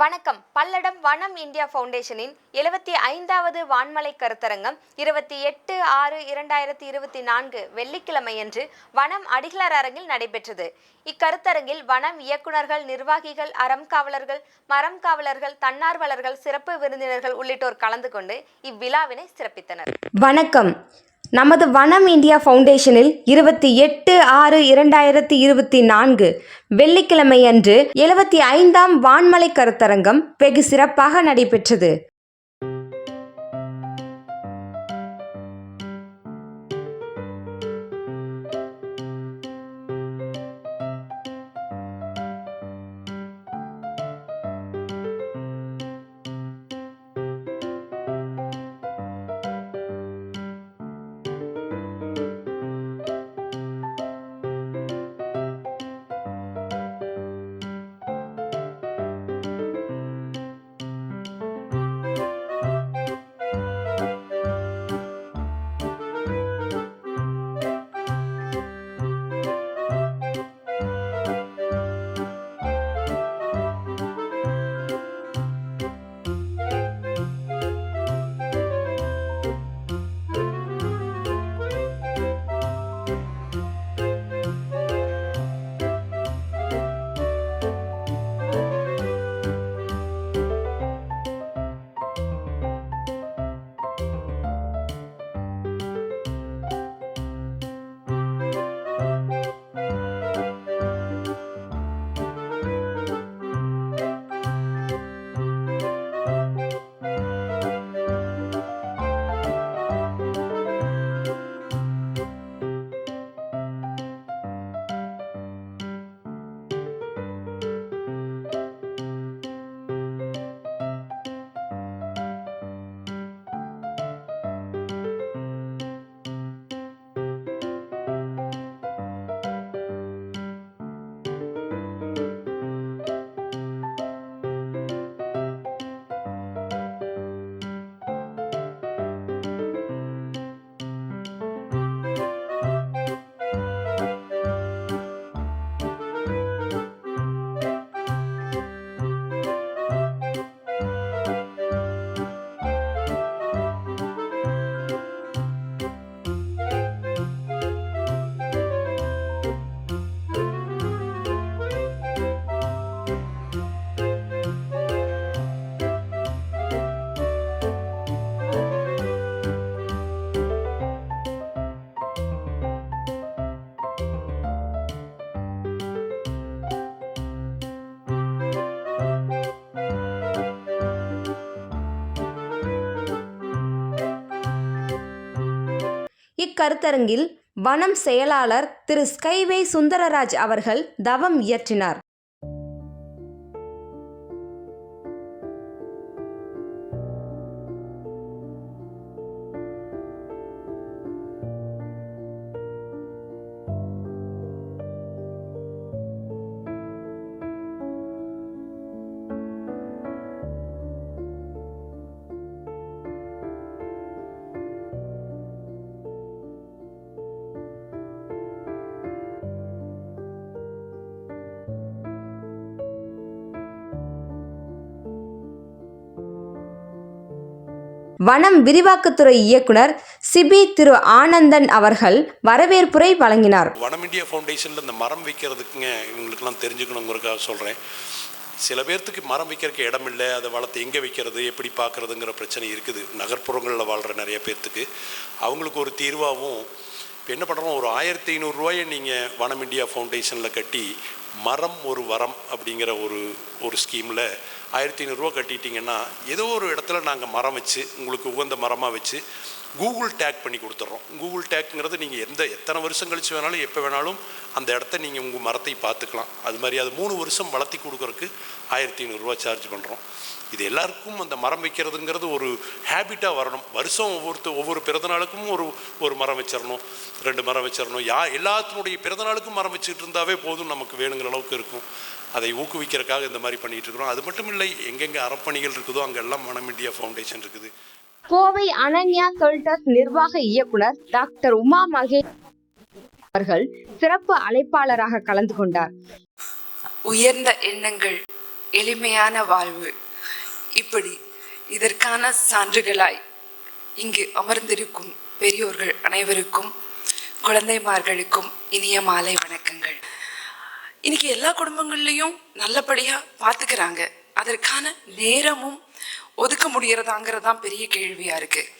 வணக்கம். பல்லடம் வனம் இந்தியா ஃபவுண்டேஷனின் எழுபத்தி ஐந்தாவது வான்மலை கருத்தரங்கம் இருபத்தி எட்டு ஆறு இரண்டாயிரத்தி இருபத்தி நான்கு வெள்ளிக்கிழமையன்று வனம் அடிகளார் அரங்கில் நடைபெற்றது. இக்கருத்தரங்கில் வனம் இயக்குனர்கள் நிர்வாகிகள் அறம் காவலர்கள் மரம் காவலர்கள் தன்னார்வலர்கள் சிறப்பு விருந்தினர்கள் உள்ளிட்டோர் கலந்து கொண்டு இவ்விழாவினை சிறப்பித்தனர். வணக்கம். நமது வனம் இந்தியா ஃபவுண்டேஷனில் இருபத்தி எட்டு ஆறு இரண்டாயிரத்தி இருபத்தி நான்கு வெள்ளிக்கிழமையன்று எழுபத்தி ஐந்தாம் வான்மலை கருத்தரங்கம் வெகு சிறப்பாக நடைபெற்றது. கருத்தரங்கில் வனம் செயலாளர் திரு ஸ்கைவே சுந்தரராஜ் அவர்கள் தவம் இயற்றினார். வனம் விரிவாக்கத்துறை இயக்குனர் சிபி திரு ஆனந்தன் அவர்கள் வரவேற்புரை வழங்கினார். வனம் இந்தியா ஃபவுண்டேஷனில் இந்த மரம் வைக்கிறதுக்குங்க இவங்களுக்குலாம் தெரிஞ்சுக்கணுங்கிறக்காக சொல்கிறேன் சில பேர்த்துக்கு மரம் வைக்கிறதுக்கு இடம் இல்லை அதை வளர்த்து எங்கே வைக்கிறது எப்படி பார்க்குறதுங்கிற பிரச்சனை இருக்குது. நகர்ப்புறங்களில் வாழ்கிற நிறைய பேர்த்துக்கு. அவங்களுக்கு ஒரு தீர்வாகவும் இப்போ என்ன பண்ணுறோம் ஒரு ஆயிரத்தி ஐநூறுரூவாயை நீங்கள் வனம் இந்தியா ஃபவுண்டேஷனில் கட்டி மரம் ஒரு வரம் அப்படிங்கிற ஒரு ஒரு ஸ்கீமில் ஆயிரத்தி ஐநூறுரூவா கட்டிட்டீங்கன்னா ஏதோ ஒரு இடத்துல நாங்கள் மரம் வச்சு உங்களுக்கு உகந்த மரமாக வச்சு கூகுள் டேக் பண்ணி கொடுத்துட்றோம் கூகுள் டேக்ங்கிறது நீங்கள் எந்த எத்தனை வருஷம் கழிச்சு வேணாலும் எப்போ வேணாலும் அந்த இடத்த நீங்கள் உங்கள் மரத்தை பார்த்துக்கலாம். அது மாதிரி அது மூணு வருஷம் வளர்த்தி கொடுக்குறதுக்கு ஆயிரத்தி ஐநூறுரூவா சார்ஜ் பண்ணுறோம் இது எல்லாருக்கும் அந்த மரம் வைக்கிறதுங்கிறது ஒரு ஹேபிட்டாக வரணும். வருஷம் ஒவ்வொருத்த ஒவ்வொரு பிறந்தநாளுக்கும் ஒரு ஒரு மரம் வச்சிடணும். ரெண்டு மரம் வச்சிடணும். யா எல்லாத்தினுடைய பிறந்தநாளுக்கும் மரம் வச்சுட்டு இருந்தாவே போதும் நமக்கு வேணுங்கிற அளவுக்கு இருக்கும். அதை ஊக்குவிக்கிறதுக்காக இந்த மாதிரி பண்ணிகிட்டு இருக்கிறோம். அது மட்டும் இல்லை எங்கெங்கே அறப்பணிகள் இருக்குதோ அங்கெல்லாம் மனம் இந்தியா ஃபவுண்டேஷன் இருக்குது. கோவை அனன்யா தொல்டஸ் நிர்வாக இயக்குனர் டாக்டர் உமா மகேஷ் அவர்கள் சிறப்பு அழைப்பாளராக கலந்து கொண்டார். உயர்ந்த எண்ணங்கள் எளிமையான வாழ்வு. இப்படி இதற்கான சான்றுகளாய் இங்கு அமர்ந்திருக்கும் பெரியோர்கள் அனைவருக்கும் குழந்தைமார்களுக்கும் இனிய மாலை வணக்கங்கள். இன்னைக்கு எல்லா குடும்பங்கள்லையும் நல்லபடியா பார்த்துக்கிறாங்க அதற்கான நேரமும் ஒதுக்க முடியறதாங்கிறது தான் பெரிய கேள்வியாக இருக்குது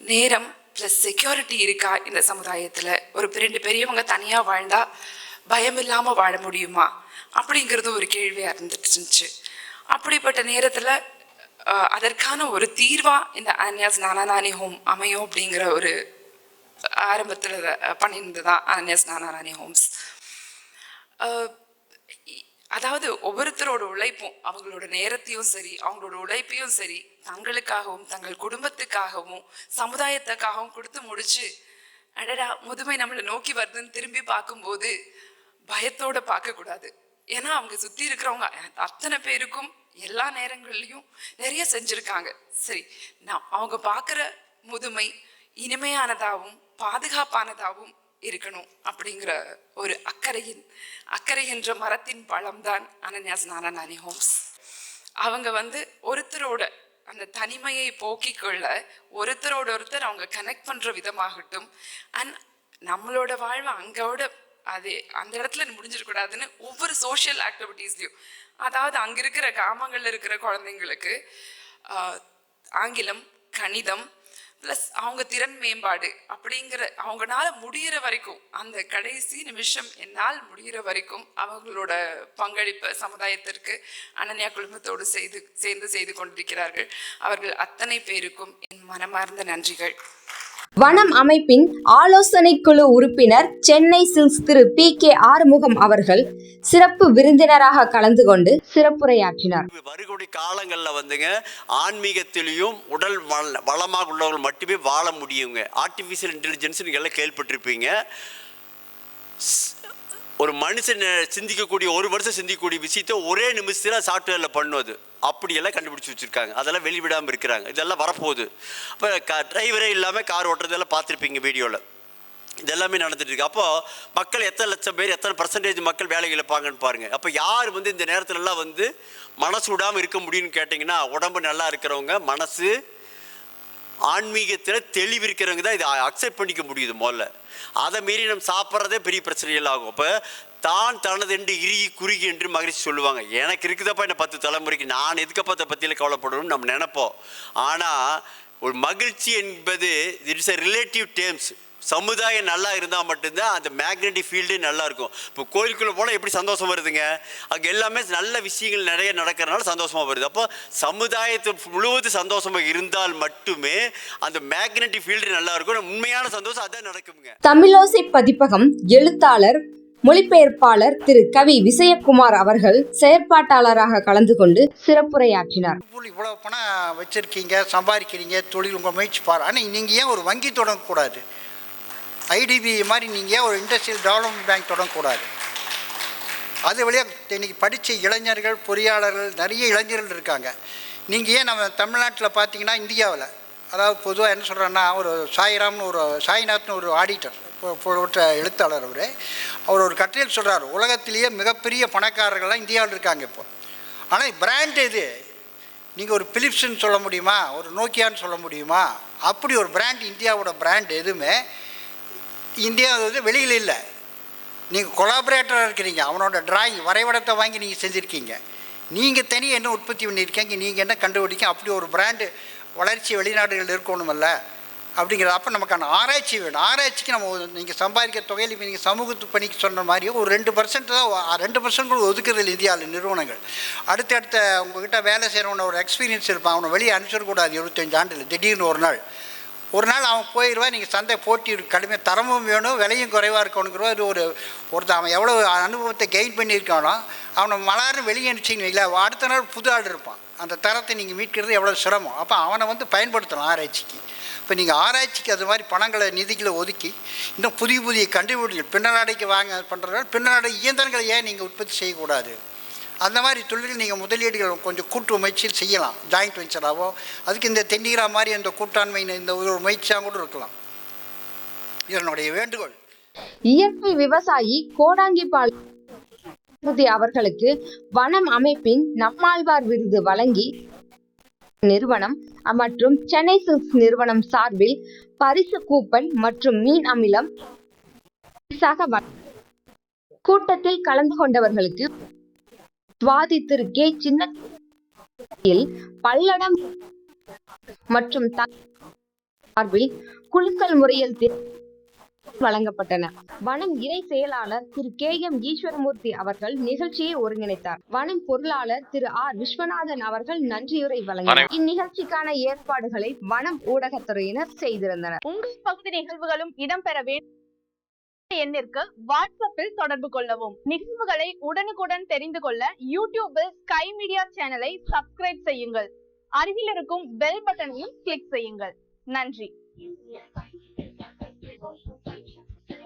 நேரம் ப்ளஸ் செக்யூரிட்டி இருக்கா இந்த சமுதாயத்தில்? ஒரு ரெண்டு பெரியவங்க தனியாக வாழ்ந்தால் பயம் இல்லாமல் வாழ முடியுமா? அப்படிங்கிறது ஒரு கேள்வியாக இருந்துட்டு இருந்துச்சு அப்படிப்பட்ட நேரத்தில் அதற்கான ஒரு தீர்வாக இந்த அன்யாஸ் நானாநானி ஹோம் அமையும் அப்படிங்கிற ஒரு ஆரம்பத்தில் பண்ணியிருந்தது தான் அன்யாஸ் நானாநானி ஹோம்ஸ் அதாவது ஒவ்வொருத்தரோட உழைப்பும் அவங்களோட நேரத்தையும் சரி அவங்களோட உழைப்பையும் சரி தங்களுக்காகவும் தங்கள் குடும்பத்துக்காகவும் சமுதாயத்துக்காகவும் கொடுத்து முடிச்சு அடடா முதுமை நம்மளை நோக்கி வருதுன்னு திரும்பி பார்க்கும்போது பயத்தோட பார்க்கக்கூடாது. ஏன்னா அவங்க சுத்தி இருக்கிறவங்க அத்தனை பேருக்கும் எல்லா நேரங்கள்லையும் நிறைய செஞ்சிருக்காங்க. சரி நான் அவங்க பார்க்குற முதுமை இனிமையானதாகவும் பாதுகாப்பானதாகவும் இருக்கணும் அப்படிங்கிற ஒரு அக்கறையின் அக்கறை என்ற மரத்தின் பழம்தான் அனன்யாஸ் நாராயணி ஹோம்ஸ். அவங்க வந்து ஒருத்தரோட அந்த தனிமையை போக்கிக் கொள்ள ஒருத்தரோட ஒருத்தர் அவங்க கனெக்ட் பண்ணுற விதமாகட்டும் அண்ட் நம்மளோட வாழ்வு அங்கோட அது அந்த இடத்துல முடிஞ்சிடக்கூடாதுன்னு ஒவ்வொரு சோஷியல் ஆக்டிவிட்டீஸ்லையும் அதாவது அங்கே இருக்கிற கிராமங்களில் இருக்கிற குழந்தைங்களுக்கு ஆங்கிலம் கணிதம் ப்ளஸ் அவங்க திறன் மேம்பாடு அப்படிங்கிற அவங்களால முடியிற வரைக்கும் அந்த கடைசி நிமிஷம் என்னால் முடியிற வரைக்கும் அவங்களோட பங்களிப்பை சமுதாயத்திற்கு அனன்யா குழுமத்தோடு செய்து சேர்ந்து செய்து கொண்டிருக்கிறார்கள். அவர்கள் அத்தனை பேருக்கும் என் மனமார்ந்த நன்றிகள். வனம் அமைப்பின் ஆலோசனை குழு உறுப்பினர் சென்னை சில்ஸ் திரு பி கே ஆறுமுகம் அவர்கள் சிறப்பு விருந்தினராக கலந்து கொண்டு சிறப்புரையாற்றினார். வருகொடி காலங்களில் வந்துங்க ஆன்மீகத்திலையும் உடல் வள வளமாக உள்ளவர்கள் மட்டுமே வாழ முடியுங்க. ஆர்டிஃபிஷியல் இன்டெலிஜென்ஸ் நீங்கள் எல்லாம் கேள்விப்பட்டிருப்பீங்க. ஒரு மனுஷன் சிந்திக்கக்கூடிய ஒரு வருஷம் சிந்திக்கக்கூடிய விஷயத்த ஒரே நிமிஷத்தில் சாஃப்ட்வேரில் பண்ணுவது அப்படியெல்லாம் கண்டுபிடிச்சி வச்சுருக்காங்க. அதெல்லாம் வெளிவிடாமல் இருக்கிறாங்க. இதெல்லாம் வரப்போகுது. இப்போ க டிரைவரே இல்லாமல் கார் ஓட்டுறதெல்லாம் பார்த்துருப்பீங்க வீடியோவில் இதெல்லாமே நடந்துட்டுருக்கு இருக்கு. அப்போ மக்கள் எத்தனை லட்சம் பேர் எத்தனை பர்சன்டேஜ் மக்கள் வேலை இழப்பாங்கன்னு பாருங்கள் அப்போ யார் வந்து இந்த நேரத்துலலாம் வந்து மனசு விடாமல் இருக்க முடியும்னு கேட்டிங்கன்னா உடம்பு நல்லா இருக்கிறவங்க மனசு ஆன்மீகத்தில் தெளிவு இருக்கிறவங்க தான் இதை அக்செப்ட் பண்ணிக்க முடியுது முதல்ல. அதை மீறி நம்ம சாப்பிட்றதே பெரிய பிரச்சனைகள் ஆகும். அப்போ தான் தனதென்று இறுகி குறுகி என்று மகிழ்ச்சி சொல்லுவாங்க. எனக்கு இருக்குதப்பா என்ன பத்து தலைமுறைக்கு. நான் எதுக்கப்பா அதை பற்றியில் கவலைப்படணும்னு நம்ம நினைப்போம். ஆனால் ஒரு மகிழ்ச்சி என்பது இட்ஸ் எ ரிலேட்டிவ் டேர்ம்ஸ் சமுதாயம் நல்லா இருந்தால் மட்டும்தான் அந்த மேக்னெட்டிக் ஃபீல்டே நல்லா இருக்கும். இப்போ கோயிலுக்குள்ளே போனால் எப்படி சந்தோஷம் வருதுங்க? அங்கே எல்லாமே நல்ல விஷயங்கள் நிறைய நடக்கிறனால சந்தோஷமாக வருது. அப்போ சமுதாயத்தை முழுவதும் சந்தோஷமாக இருந்தால் மட்டுமே அந்த மேக்னெட்டிக் ஃபீல்டு நல்லா இருக்கும். உண்மையான சந்தோஷம் அதான் நடக்குங்க. தமிழோசை பதிப்பகம் எழுத்தாளர் மொழிபெயர்ப்பாளர் திரு கவி விசயகுமார் அவர்கள் செயற்பாட்டாளராக கலந்து கொண்டு சிறப்புரையாற்றினார். இவ்வளவு இவ்வளோ பணம் வச்சுருக்கீங்க சம்பாதிக்கிறீங்க தொழில் உங்கள் முயற்சி பாரு. ஆனால் நீங்கள் ஏன் ஒரு வங்கி தொடங்கக்கூடாது? ஐடிபி மாதிரி நீங்கள் ஏன் ஒரு இண்டஸ்ட்ரியல் டெவலப்மெண்ட் பேங்க் தொடங்கக்கூடாது? அது வழியாக இன்னைக்கு படித்த இளைஞர்கள் பொறியாளர்கள் நிறைய இளைஞர்கள் இருக்காங்க. நீங்கள் ஏன் நம்ம தமிழ்நாட்டில் பார்த்தீங்கன்னா இந்தியாவில் அதாவது பொதுவாக என்ன சொல்கிறேன்னா ஒரு சாய்ராம்னு ஒரு சாய்நாத்னு ஒரு ஆடிட்டர் போட்ட எழுத்தாளர் அவர். அவர் ஒரு கட்டையில் சொல்கிறார் உலகத்திலேயே மிகப்பெரிய பணக்காரர்கள்லாம் இந்தியாவில் இருக்காங்க இப்போ. ஆனால் பிராண்ட் இது. நீங்கள் ஒரு பிலிப்ஸ்ன்னு சொல்ல முடியுமா? ஒரு நோக்கியான்னு சொல்ல முடியுமா? அப்படி ஒரு பிராண்ட் இந்தியாவோட பிராண்ட் எதுவுமே இந்தியா வந்து வெளியில் இல்லை. நீங்கள் கொலாபரேட்டராக இருக்கிறீங்க. அவனோட டிராயிங் வரைபடத்தை வாங்கி நீங்கள் செஞ்சுருக்கீங்க. நீங்கள் தனியாக என்ன உற்பத்தி பண்ணியிருக்கீங்க? நீங்கள் என்ன கண்டுபிடிக்க? அப்படி ஒரு பிராண்டு வளர்ச்சி வெளிநாடுகள் இருக்கணுமல்ல. அப்படிங்கிறது அப்போ நமக்கான ஆராய்ச்சி வேணும். ஆராய்ச்சிக்கு நம்ம நீங்கள் சம்பாதிக்கிற தொகையில் இப்போ நீங்கள் சமூகத்து பணிக்கு சொன்ன மாதிரி ஒரு ரெண்டு பர்சன்ட் தான் ரெண்டு பர்சன்ட் கூட ஒதுக்குறது இந்தியாவில் நிறுவனங்கள். அடுத்தடுத்த உங்ககிட்ட வேலை செய்கிறவன ஒரு எக்ஸ்பீரியன்ஸ் இருப்பான். அவனை வெளியே அனுப்பிச்சிடக்கூடாது இருபத்தஞ்சு ஆண்டில். திடீர்னு ஒரு நாள். ஒரு நாள் அவன் போயிடுவான் நீங்கள் சந்தை போட்டி கடுமையாக தரமும் வேணும் விலையும் குறைவாக இருக்கணுங்கிறோம் அது ஒரு ஒருத்தன் அவன் எவ்வளோ அனுபவத்தை கெயின் பண்ணியிருக்கானோ அவனை மலார்னு வெளியே அனுப்பிச்சின்னு இல்லை அடுத்த நாள் புது ஆள் இருப்பான். அந்த தரத்தை நீங்கள் மீட்கிறது எவ்வளோ சிரமம். அப்போ அவனை வந்து பயன்படுத்தலாம் ஆராய்ச்சிக்கு. இப்போ நீங்கள் ஆராய்ச்சிக்கு அது மாதிரி பணங்களை நிதிகளை ஒதுக்கி இன்னும் புதிய புதிய கண்டுபிடிகள் பின்னலாடைக்கு வாங்க பண்ணுறதால பின்னலாடை இயந்திரங்களை ஏன் நீங்கள் உற்பத்தி செய்யக்கூடாது? அந்த மாதிரி தொழில்கள் நீங்கள் முதலீடுகள் கொஞ்சம் கூட்டு முயற்சியில் செய்யலாம். ஜாயிண்ட் வெஞ்சராகவோ அதுக்கு இந்த தென்னீரா மாதிரி இந்த கூட்டாண்மை இந்த ஒரு முயற்சியாக கூட இருக்கலாம். இதனுடைய என்னுடைய வேண்டுகோள். இயற்கை விவசாயி பால் மூர்த்தி அவர்களுக்கு வனம் அமைப்பின் நம்மாழ்வார் விருது வழங்கி நிறுவனம் மற்றும் சென்னை சில்க்ஸ் நிறுவனம் சார்பில் பரிசு கூப்பன் மற்றும் மீன் அமிலம் கூட்டத்தில் கலந்து கொண்டவர்களுக்கு சுவாதி திரு கே. சின்ன பல்லடம் மற்றும் சார்பில் குழுக்கள் முறையில் வழங்கப்பட்டன. வனம் இணை செயலாளர் திரு கே எம் ஈஸ்வரமூர்த்தி அவர்கள் நிகழ்ச்சியை ஒருங்கிணைத்தார். வனம் பொருளாளர் திரு ஆர் விஸ்வநாதன் அவர்கள் நன்றியுரை வழங்கினார். இந்நிகழ்ச்சிக்கான ஏற்பாடுகளை வனம் ஊடகத்துறையினர் செய்திருந்தனர். உங்கள் பகுதி நிகழ்வுகளும் இடம்பெற வேண்டும் எண்ணிற்கு வாட்ஸ்அப்பில் தொடர்பு கொள்ளவும். நிகழ்வுகளை உடனுக்குடன் தெரிந்து கொள்ள யூடியூபில் ஸ்கை மீடியா சேனலை சப்ஸ்கிரைப் செய்யுங்கள். அருகில் இருக்கும் பெல் பட்டனையும் கிளிக் செய்யுங்கள். நன்றி.